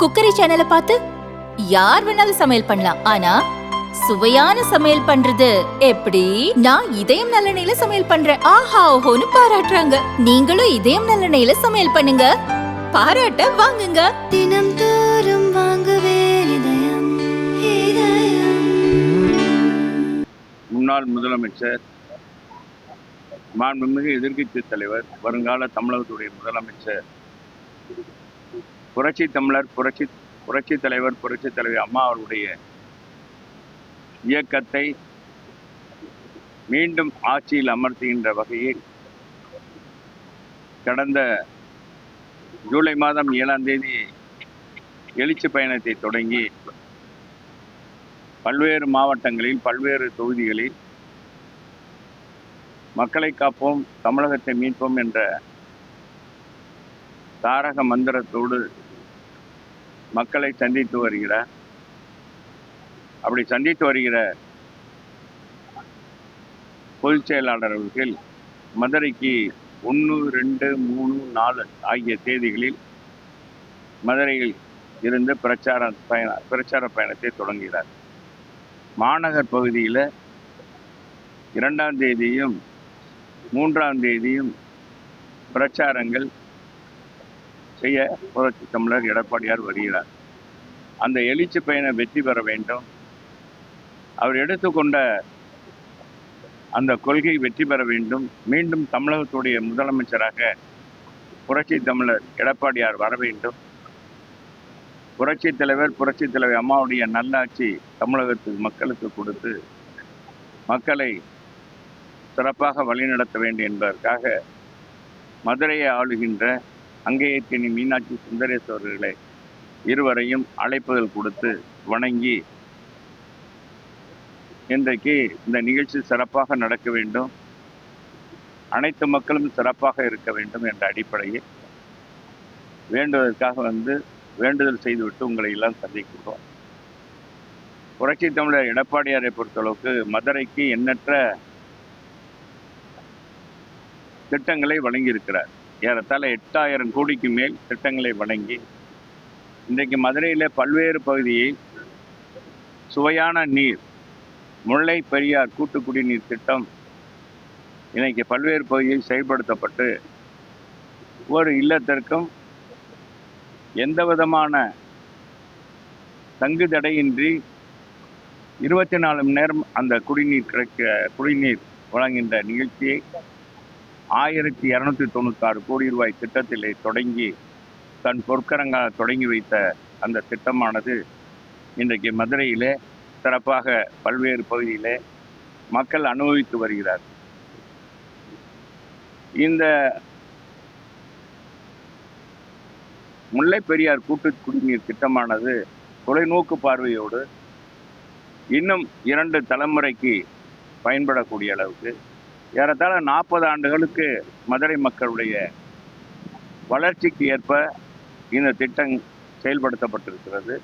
Cookery சேனலை பார்த்து யார் வேணாலும் சமையல் பண்ணலாம். ஆனா சுவையான சமையல் பண்றது எப்படி? நான் இதயம் நல்லெண்ணெயில சமையல் பண்றேன். ஆஹா ஓஹோன்னு பாராட்டுறாங்க. நீங்களும் இதயம் நல்லெண்ணெயில சமையல் பண்ணுங்க. பாராட்ட வாங்குங்க. தினம் தோறும் வாங்குவே இதயம் இதயம். முன்னாள் முதலமைச்சர் மாண்புமிகு எதிர்க்கட்சி தலைவர் வருங்கால தமிழகத்துடைய முதலமைச்சர் புரட்சி தமிழர் புரட்சி புரட்சி தலைவர் புரட்சி தலைவர் அம்மா அவருடைய இயக்கத்தை மீண்டும் ஆட்சியில் அமர்த்துகின்ற வகையில் கடந்த ஜூலை மாதம் ஏழாம் தேதி எழுச்சி பயணத்தை தொடங்கி பல்வேறு மாவட்டங்களில் பல்வேறு தொகுதிகளில் மக்களை காப்போம் தமிழகத்தை மீட்போம் என்ற தாரக மந்திரத்தோடு மக்களை சந்தித்து வருகிறார் அப்படி சந்தித்து வருகிற பொதுச் செயலாளர் அவர்கள் மதுரைக்கு ஒன்று ரெண்டு மூணு நாலு ஆகிய தேதிகளில் மதுரையில் இருந்து பிரச்சார பயண பிரச்சார பயணத்தை தொடங்குகிறார். மாநகர் பகுதியில் இரண்டாம் தேதியும் மூன்றாம் தேதியும் பிரச்சாரங்கள் செய்ய புரட்சி தமிழர் எடப்பாடியார் வருகிறார். அந்த எழுச்சி பயணம் வெற்றி பெற வேண்டும். அவர் எடுத்துக்கொண்ட அந்த கொள்கை வெற்றி பெற வேண்டும். மீண்டும் தமிழகத்துடைய முதலமைச்சராக புரட்சி தமிழர் எடப்பாடியார் வர வேண்டும். புரட்சி தலைவர் புரட்சி தலைவர் அம்மாவுடைய நல்லாட்சி தமிழகத்து மக்களுக்கு கொடுத்து மக்களை சிறப்பாக வழிநடத்த வேண்டும் என்பதற்காக மதுரையை ஆளுகின்ற அங்கேயத்தினி மீனாட்சி சுந்தரேஸ்வரர்களை இருவரையும் அழைப்புகள் கொடுத்து வணங்கி இன்றைக்கு இந்த நிகழ்ச்சி சிறப்பாக நடக்க வேண்டும். அனைத்து மக்களும் சிறப்பாக இருக்க வேண்டும் என்ற அடிப்படையில் வேண்டுவதற்காக வந்து வேண்டுதல் செய்துவிட்டு உங்களை எல்லாம் சந்திக்கிறோம். புரட்சி தமிழர் எடப்பாடியாரை பொறுத்தளவுக்கு மதுரைக்கு எண்ணற்ற திட்டங்களை வழங்கியிருக்கிறார். ஏறத்தாழ எட்டாயிரம் கோடிக்கு மேல் திட்டங்களை வழங்கி இன்றைக்கு மதுரையில் பல்வேறு பகுதியை சுவையான நீர் முல்லை பெரியார் கூட்டு குடிநீர் திட்டம் இன்றைக்கு பல்வேறு பகுதியில் செயல்படுத்தப்பட்டு ஒரு இல்லத்திற்கும் எந்த விதமான தங்கு தடையின்றி இருபத்தி நாலு மணி நேரம் அந்த குடிநீர் கிடைக்க குடிநீர் வழங்குகின்ற நிகழ்ச்சியை ஆயிரத்தி இரநூத்தி தொண்ணூத்தாறு கோடி ரூபாய் திட்டத்திலே தொடங்கி தன் பொற்கரங்கா தொடங்கி வைத்த அந்த திட்டமானது இன்றைக்கு மதுரையிலே சிறப்பாக பல்வேறு பகுதியிலே மக்கள் அனுபவித்து வருகிறார். இந்த முல்லை பெரியார் கூட்டு குடிநீர் திட்டமானது தொலைநோக்கு பார்வையோடு இன்னும் இரண்டு தலைமுறைக்கு பயன்படக்கூடிய அளவுக்கு ஏறத்தாழ நாற்பது ஆண்டுகளுக்கு மதுரை மக்களுடைய வளர்ச்சிக்கு ஏற்ப இந்த திட்டம் செயல்படுத்தப்பட்டிருக்கிறது.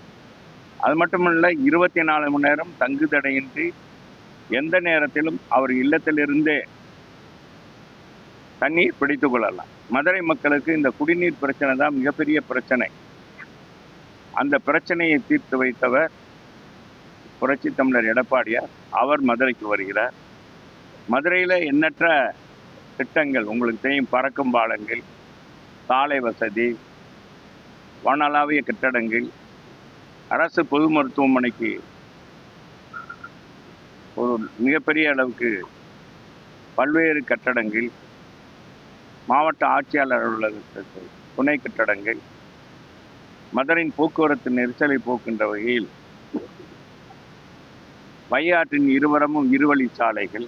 அது மட்டுமல்ல இருபத்தி நாலு மணி நேரம் தங்கு தடையின்றி எந்த நேரத்திலும் அவர் இல்லத்திலிருந்தே தண்ணீர் பிடித்து கொள்ளலாம். மதுரை மக்களுக்கு இந்த குடிநீர் பிரச்சனை தான் மிகப்பெரிய பிரச்சனை. அந்த பிரச்சனையை தீர்த்து வைத்தவர் புரட்சி தமிழர் எடப்பாடியார். அவர் மதுரைக்கு வருகிறார். மதுரையில் எண்ணற்ற திட்டங்கள் உங்களுக்கு தெரியும் பறக்கும் பாலங்கள் சாலை வசதி வானளாவிய கட்டடங்கள் அரசு பொது மருத்துவமனைக்கு ஒரு மிகப்பெரிய அளவுக்கு பல்வேறு கட்டடங்கள் மாவட்ட ஆட்சியாளர் அலுவலகத்திற்கு துணை கட்டடங்கள் மதுரையின் போக்குவரத்து நெரிசலை போக்கின்ற வகையில் வையாற்றின் இருவரமும் இருவழி சாலைகள்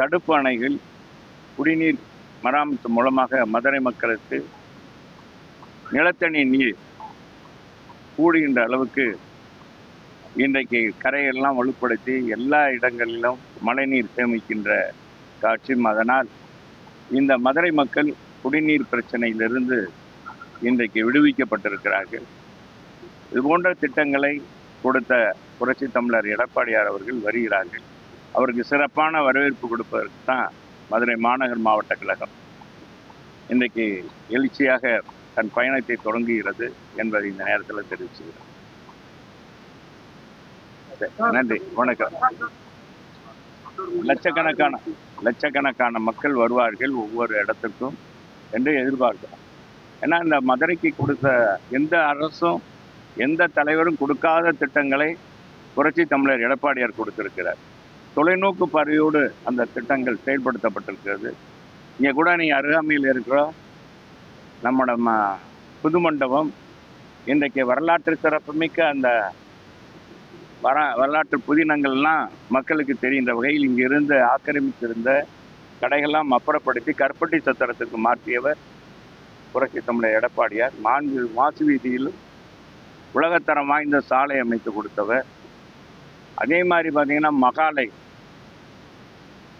தடுப்பு அணைகள் குடிநீர் மராமத்து மூலமாக மதுரை மக்களுக்கு நிலத்தடி நீர் கூடுகின்ற அளவுக்கு இன்றைக்கு கரையெல்லாம் வலுப்படுத்தி எல்லா இடங்களிலும் மழைநீர் சேமிக்கின்ற காட்சியும் அதனால் இந்த மதுரை மக்கள் குடிநீர் பிரச்சனையிலிருந்து இன்றைக்கு விடுவிக்கப்பட்டிருக்கிறார்கள். இதுபோன்ற திட்டங்களை கொடுத்த புரட்சி தமிழர் எடப்பாடியார் அவர்கள் வருகிறார்கள். அவருக்கு சிறப்பான வரவேற்பு கொடுப்பதற்கு தான் மதுரை மாநகர் மாவட்ட கழகம் இன்றைக்கு எழுச்சியாக தன் பயணத்தை தொடங்குகிறது என்பதை இந்த நேரத்தில் தெரிவிச்சுக்கிறேன். நன்றி வணக்கம். லட்சக்கணக்கான லட்சக்கணக்கான மக்கள் வருவார்கள் ஒவ்வொரு இடத்துக்கும் என்று எதிர்பார்க்கிறோம். ஏன்னா இந்த மதுரைக்கு கொடுத்த எந்த அரசும் எந்த தலைவரும் கொடுக்காத திட்டங்களை புரட்சி தமிழர் எடப்பாடியார் கொடுத்திருக்கிறார். தொலைநோக்கு பார்வையோடு அந்த திட்டங்கள் செயல்படுத்தப்பட்டிருக்கிறது. இங்கே கூட நீ அருகாமையில் இருக்கிற நம்மளோட ம புது மண்டபம் இன்றைக்கு வரலாற்று சிறப்புமிக்க அந்த வர வரலாற்று புதினங்கள்லாம் மக்களுக்கு தெரிகின்ற வகையில் இங்கிருந்து ஆக்கிரமித்திருந்த கடைகள்லாம் அப்புறப்படுத்தி கற்பட்டி சத்திரத்துக்கு மாற்றியவர் புரட்சி தமிழர் எடப்பாடியார். மாண்பு மாசு வீதியிலும் உலகத்தரம் வாய்ந்த சாலை அமைத்து கொடுத்தவர். அதே மாதிரி பார்த்தீங்கன்னா மகாலை.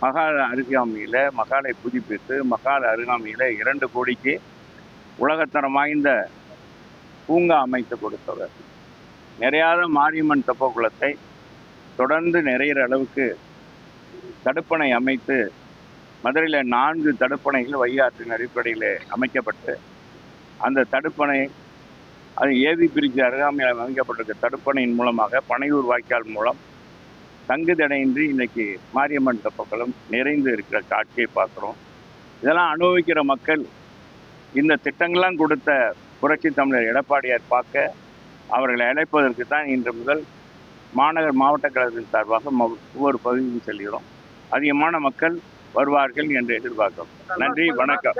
மகால அருகாமையில் மகாலை புதுப்பித்து மகால அருகாமையில் இரண்டு கோடிக்கு உலகத்தரம் வாய்ந்த பூங்கா அமைத்து கொடுத்தவர். நிறையாத மாரியம்மன் தெப்பக்குளத்தை தொடர்ந்து நிறையிற அளவுக்கு தடுப்பணை அமைத்து மதுரையில் நான்கு தடுப்பணைகள் வையாற்றின் அடிப்படையில் அமைக்கப்பட்டு அந்த தடுப்பணை அது ஏவி பிரிட்ஜ் அருகாமையில் அமைக்கப்பட்டிருக்க தடுப்பணையின் மூலமாக பனையூர் வாய்க்கால் மூலம் தங்கு தடையின்றி இன்னைக்கு மாரியம்மன் தெப்பக்குளம் நிறைந்து இருக்கிற காட்சியை பார்க்குறோம். இதெல்லாம் அனுபவிக்கிற மக்கள் இந்த திட்டங்கள்லாம் கொடுத்த புரட்சி தமிழர் எடப்பாடியார் பார்க்க அவர்களை அழைப்பதற்கு தான் இன்று முதல் மாநகர் மாவட்ட கழகத்தின் சார்பாக ம- ஒவ்வொரு பகுதியும் செல்கிறோம். அதிகமான மக்கள் வருவார்கள் என்று எதிர்பார்க்கிறோம். நன்றி வணக்கம்.